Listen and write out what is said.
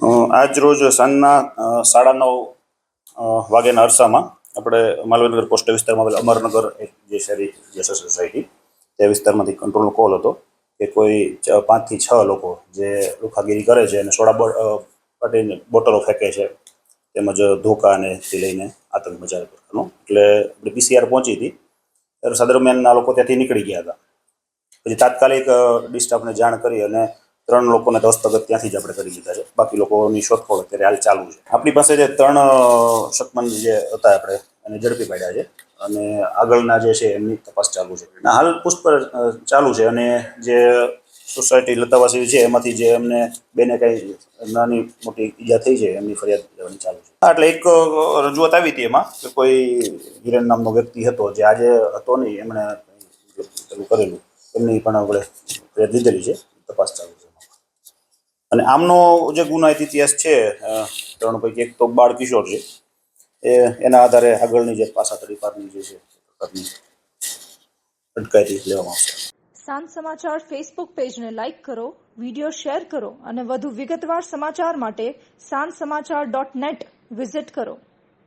આજ રોજ સાંજના સાડા નવ વાગ્યાના અરસામાં આપણે માલવીનગર પોસ્ટ વિસ્તારમાં આવેલ અમરનગર જે શહેરી, જે સોસાયટી તે વિસ્તારમાંથી કંટ્રોલનો કોલ હતો કે કોઈ પાંચથી છ લોકો જે લુખાગીરી કરે છે અને સોડા કાઢીને બોટલો ફેંકે છે, તેમજ ધોકા અને તે લઈને આતંક મચાવે પ્રકારનો એટલે આપણે પીસીઆર પહોંચી હતી, ત્યારે દરમિયાન આ લોકો ત્યાંથી નીકળી ગયા હતા. પછી તાત્કાલિક ડિસ્ટાફને જાણ કરી અને ત્રણ લોકોને તો હસ્તગત ત્યાંથી જ આપણે કરી લીધા છે. બાકી લોકોની શોધખોળ અત્યારે હાલ ચાલુ છે. આપણી પાસે જે ત્રણ અ, શકમન જે હતા આપણે એને ઝડપી પાડ્યા છે. અને આગળના જે છે એમની તપાસ ચાલુ છે. હાલ પૂછપરછ ચાલુ છે અને જે સોસાયટી લતાવાસી છે એમાંથી જે એમને બેને કઈ નાની મોટી ઈજા થઈ છે એમની ફરિયાદ લેવાની ચાલુ છે. હા એટલે એક રજૂઆત આવી હતી એમાં કે કોઈ હિરેન નામનો વ્યક્તિ હતો જે આજે હતો નહીં એમણે પેલું કરેલું. એમની પણ આપણે ફરિયાદ લીધેલી છે. અને આમનો જે ગુનાહિત ઇતિહાસ છે ત્રણ પૈકી એક તો બાળ કિશોર છે. એ, એના આધારે આગળની જે પાસા તડીપારની જે છે અટકાયતી લેવામાં આવશે. સાંજ સમાચાર ફેસબુક પેજને લાઇક કરો વિડિયો શેર કરો અને વધુ વિગતવાર સમાચાર માટે સાંજ સમાચાર ડોટ નેટ વિઝિટ કરો.